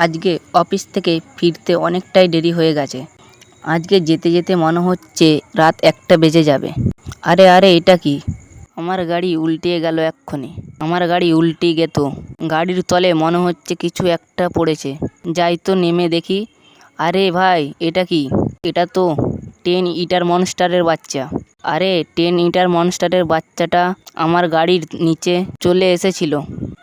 আজকে অফিস থেকে ফিরতে অনেকটাই দেরি হয়ে গেছে। আজকে যেতে যেতে মনে হচ্ছে রাত একটা বেজে যাবে। আরে আরে, এটা কি? আমার গাড়ি উল্টে গেল এক্ষুনি। আমার গাড়ি উল্টে গেত। গাড়ির তলে মনে হচ্ছে কিছু একটা পড়েছে। যাই তো নেমে দেখি। আরে ভাই, এটা কি? এটা তো টেন ইটার মনস্টারের বাচ্চা। আরে, টেন ইটার মনস্টারের বাচ্চাটা আমার গাড়ির নিচে চলে এসেছিল।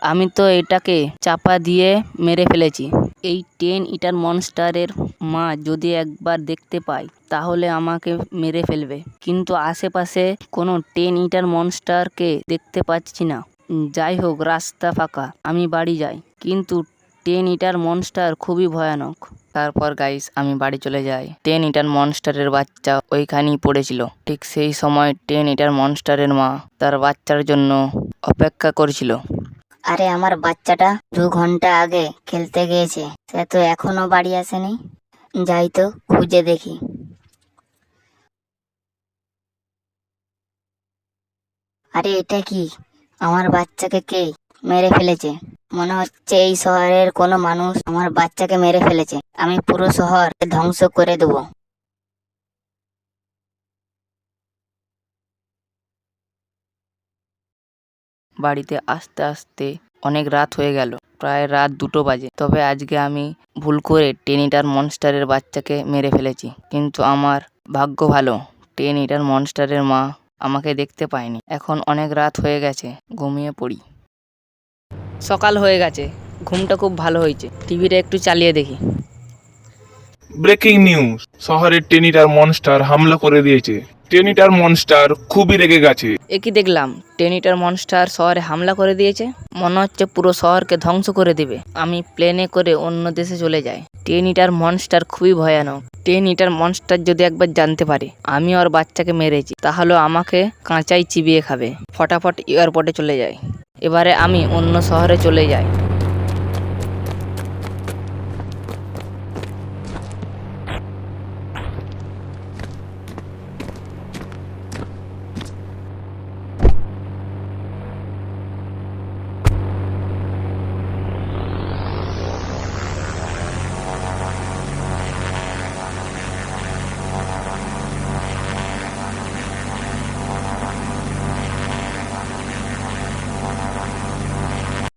আমি তো এটাকে চাপা দিয়ে মেরে ফেলেছি। এই টেন ইটার মনস্টারের মা যদি একবার দেখতে পায়, তাহলে আমাকে মেরে ফেলবে। কিন্তু আশেপাশে কোনো টেন ইটার মনস্টারকে দেখতে পাচ্ছি না। যাই হোক, রাস্তা ফাঁকা, আমি বাড়ি যাই। কিন্তু টেন ইটার মনস্টার খুবই ভয়ানক। তারপর গাইস আমি বাড়ি চলে যাই। টেন ইটার মনস্টারের বাচ্চা ওইখানেই পড়েছিল। ঠিক সেই সময় টেন ইটার মনস্টারের মা তার বাচ্চার জন্য অপেক্ষা করছিল। আরে আমার বাচ্চাটা দু ঘণ্টা আগে খেলতে গিয়েছে, সে তো এখনও বাড়ি আসেনি। যাই তো, খুঁজে দেখি। আরে এটা কি? আমার বাচ্চাকে কে মেরে ফেলেছে? মনে হচ্ছে এই শহরের কোনো মানুষ আমার বাচ্চাকে মেরে ফেলেছে। আমি পুরো শহর ধ্বংস করে দেবো। বাড়িতে আসতে আসতে অনেক রাত হয়ে গেল। প্রায় রাত দুটো বাজে। তবে আজকে আমি ভুল করে টেনিটার মনস্টারের বাচ্চাকে মেরে ফেলেছি। কিন্তু আমার ভাগ্য ভালো, টেনিটার মনস্টারের মা আমাকে দেখতে পায়নি। এখন অনেক রাত হয়ে গেছে, ঘুমিয়ে পড়ি। সকাল হয়ে গেছে, ঘুমটা খুব ভালো হয়েছে। টিভিটা একটু চালিয়ে দেখি। ব্রেকিং নিউজ, শহরের টেনিটার মনস্টার হামলা করে দিয়েছে। টেনিটার মনস্টার খুবই রেগে গেছে। একই দেখলাম, টেনিটার মনস্টার শহরে হামলা করে দিয়েছে। মনে হচ্ছে পুরো শহরকে ধ্বংস করে দেবে। আমি প্লেনে করে অন্য দেশে চলে যাই। টেনিটার মনস্টার খুবই ভয়ানক। টেনিটার মনস্টার যদি একবার জানতে পারে, আমি ওর বাচ্চাকে মেরেছি, তাহলে আমাকে কাঁচাই চিবিয়ে খাবে। ফটাফট এয়ারপোর্টে চলে যাই। এবারে আমি অন্য শহরে চলে যাই।